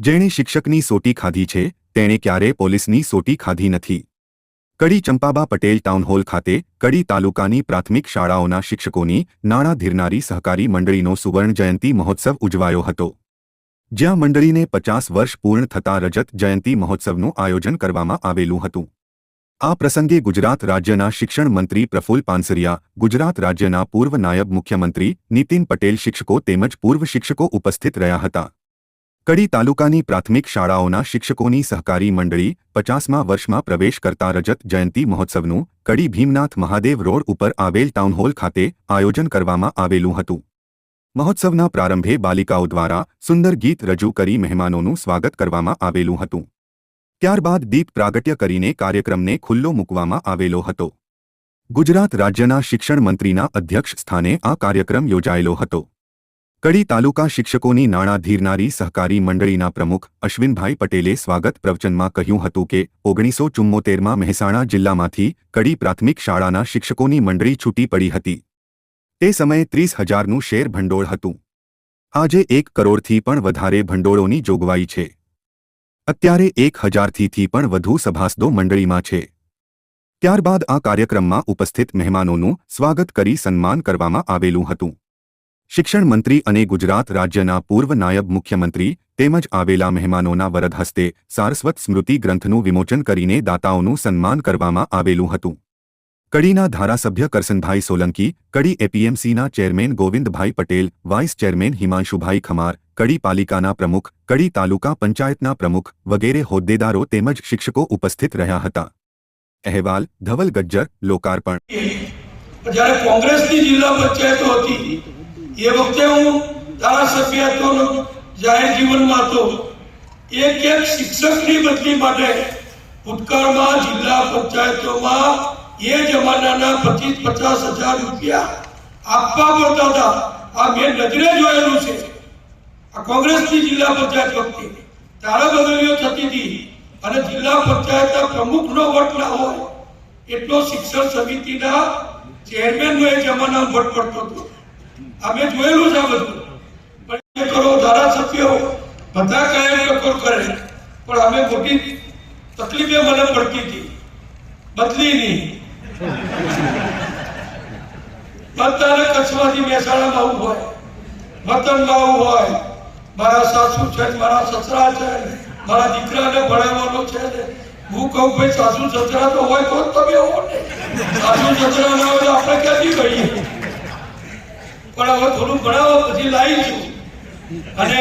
જેણે શિક્ષકની સોટી ખાધી છે, તેણે ક્યારે પોલીસની સોટી ખાધી નથી. કડી ચંપાબા પટેલ ટાઉનહોલ ખાતે કડી તાલુકાની પ્રાથમિક શાળાઓના શિક્ષકોની નાણાં ધીરનારી સહકારી મંડળીનો સુવર્ણ જયંતી મહોત્સવ ઉજવાયો હતો. જ્યાં મંડળીને પચાસ વર્ષ પૂર્ણ થતા રજત જયંતી મહોત્સવનું આયોજન કરવામાં આવેલું હતું. આ પ્રસંગે ગુજરાત રાજ્યના શિક્ષણ મંત્રી પ્રફુલ્લ પાનસરિયા, ગુજરાત રાજ્યના પૂર્વ નાયબ મુખ્યમંત્રી નીતિન પટેલ શિક્ષકો તેમજ પૂર્વ શિક્ષકો ઉપસ્થિત રહ્યા હતા. કડી તાલુકાની પ્રાથમિક શાળાઓના શિક્ષકોની સહકારી મંડળી પચાસમા વર્ષમાં પ્રવેશ કરતા રજત જયંતી મહોત્સવનું કડી ભીમનાથ મહાદેવ રોડ ઉપર આવેલ ટાઉનહોલ ખાતે આયોજન કરવામાં આવેલું હતું. મહોત્સવના પ્રારંભે બાલિકાઓ દ્વારા સુંદર ગીત રજૂ કરી મહેમાનોનું સ્વાગત કરવામાં આવેલું હતું. ત્યારબાદ દીપ પ્રાગટ્ય કરીને કાર્યક્રમને ખુલ્લો મૂકવામાં આવેલો હતો. ગુજરાત રાજ્યના શિક્ષણ મંત્રીના અધ્યક્ષ સ્થાને આ કાર્યક્રમ યોજાયેલો હતો. કડી તાલુકા શિક્ષકોની નાણાં ધીરનારી સહકારી મંડળીના પ્રમુખ અશ્વિનભાઈ પટેલે સ્વાગત પ્રવચનમાં કહ્યું હતું કે, ઓગણીસો ચુમ્મોતેરમાં મહેસાણા જિલ્લામાંથી કડી પ્રાથમિક શાળાના શિક્ષકોની મંડળી છૂટી પડી હતી. તે સમયે ત્રીસ હજારનું શેર ભંડોળ હતું. આજે એક કરોડથી પણ વધારે ભંડોળોની જોગવાઈ છે. અત્યારે એક હજારથીથી પણ વધુ સભાસદો મંડળીમાં છે. ત્યારબાદ આ કાર્યક્રમમાં ઉપસ્થિત મહેમાનોનું સ્વાગત કરી સન્માન કરવામાં આવેલું હતું. શિક્ષણ મંત્રી અને ગુજરાત રાજ્યના પૂર્વ નાયબ મુખ્યમંત્રી તેમજ આવેલા મહેમાનોના વરદ હસ્તે સારસ્વત સ્મૃતિ ગ્રંથનું વિમોચન કરીને દાતાઓનું સન્માન કરવામાં આવેલું હતું. કડીના ધારાસભ્ય Karsanbhai Solanki, Kadi એપીએમસીના chairman Govindbhai Patel, vice chairman Himanshubhai Khamar, Kadi પાલિકાના પ્રમુખ, કડી તાલુકા પંચાયતના પ્રમુખ વગેરે હોદ્દેદારો તેમજ શિક્ષકો ઉપસ્થિત રહ્યા હતા. અહેવાલ, ધવલ ગજ્જર, લોકાર્પણ. જ્યારે કોંગ્રેસની જિલ્લા પંચાયતો હતી એ વખતે હું ધારાસભ્ય હતો જાહેર જીવનમાં હતો. એક એક શિક્ષકની બદલી માટે ભૂતકાળમાં જિલ્લા પંચાયતોમાં એ જમાનાના પચીસ પચાસ હજાર રૂપિયા આપવા પડતા હતા. આ મેં નજરે જોયેલું છે. આ કોંગ્રેસની જિલ્લા પંચાયત વખતે તારા બદલીઓ થતી હતી અને જિલ્લા પંચાયતના પ્રમુખનો વટ ના હોય એટલો શિક્ષણ સમિતિના ચેરમેનનો એ જમાનામાં વટ પડતો હતો. અમે જોયેલું છે બધું. પણ એ કરો, ધારાસભ્યો બધા કાયમ ટકોર કરે પણ અમે મોટી તકલીફે મને પડતી હતી. બદલીની બધાને કચ્છમાંથી મહેસાણામાં આવું હોય, વતનમાં આવવું હોય. મારા સાસુ છે મારા સસરા છે મારા દીકરાને ભણાવવાનો છે હું કહું, ભાઈ, સાસુ સસરા તો હોય, તો તમે હો સાસુ સસરા ના હોય આપણે ક્યાંથી કહીએ પણ હવે થોડું ભણાવો પછી લાવીશું અને